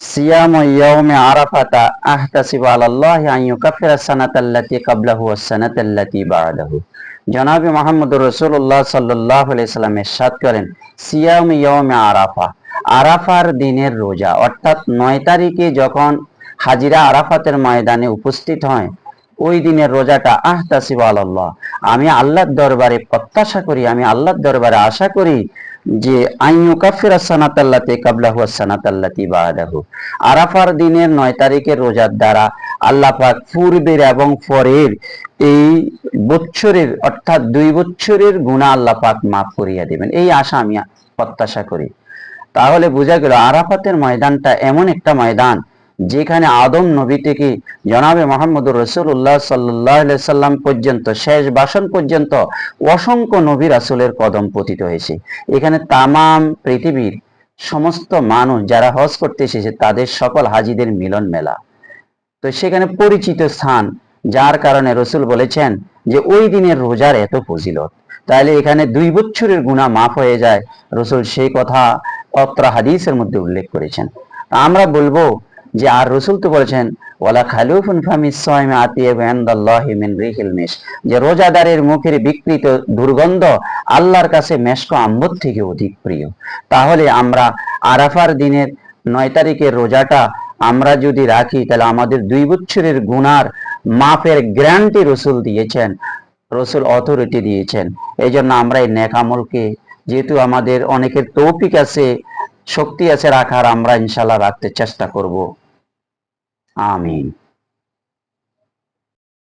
সিয়াম ইয়াউমি সাল্লাম করেন আরাফা আরাফার দিনের রোজা অর্থাৎ নয় তারিখে যখন হাজিরা আরাফাতের ময়দানে উপস্থিত হয়, ওই দিনের রোজাটা আহ তাসিব আল্লাহ আমি আল্লাহর দরবারে প্রত্যাশা করি, আমি আল্লাহর দরবারে আশা করি যে আইনু কাফির সানাতাল্লাতে কাবলা হুয়া সানাতাল্লাতি বাদাহু। আরাফার দিনের নয় তারিখের রোজার দ্বারা আল্লাহ পাক পূর্বের এবং পরের এই বছরের অর্থাৎ দুই বছরের গুণা আল্লাহ পাক মাফ করিয়া দিবেন। এই আশা আমি প্রত্যাশা করি। তাহলে বোঝা গেল আরাফাতের ময়দানটা এমন একটা ময়দান যেখানে আদম নবী থেকে জনাবে মোহাম্মদ রসুল্লাহ সাল্লাহ সাল্লাম পর্যন্ত, শেষ বাসন পর্যন্ত অসংখ্য নবী রাসুলের কদম পতিত হয়েছে। এখানে তামাম পৃথিবীর সমস্ত মানুষ যারা হজ করতে এসেছে, তাদের সকল হাজিদের মিলন মেলা। তো সেখানে পরিচিত স্থান, যার কারণে রসুল বলেছেন যে ওই দিনের রোজার এত ফজিলত। তাহলে এখানে দুই বছরের গুণা মাফ হয়ে যায়, রসুল সেই কথা অত্র হাদিসের মধ্যে উল্লেখ করেছেন। আমরা বলব যে আর রসুল তো বলেছেন, ওয়ালা খালুফুন ফামিস সাইমে আতিয়া বিনদাল্লাহি মিন রিহিল মিশ। যে রোজাদারের মুখের বিকৃত দুর্গন্ধ আল্লাহর কাছে মেশক আম্বর থেকে অধিক প্রিয়। তাহলে আমরা আরাফার দিনের নয় তারিখের রোজাটা আমরা যদি রাখি, তাহলে আমাদের দুই বছরের গুনার মাফের গ্যারান্টি রসুল দিয়েছেন, রসুল অথরিটি দিয়েছেন। এই জন্য আমরা এই নেকামলকে যেহেতু আমাদের অনেকের তৌফিক আছে শক্তি আছে রাখার আমরা ইনশাল্লাহ রাখতে চেষ্টা করব। আমিন।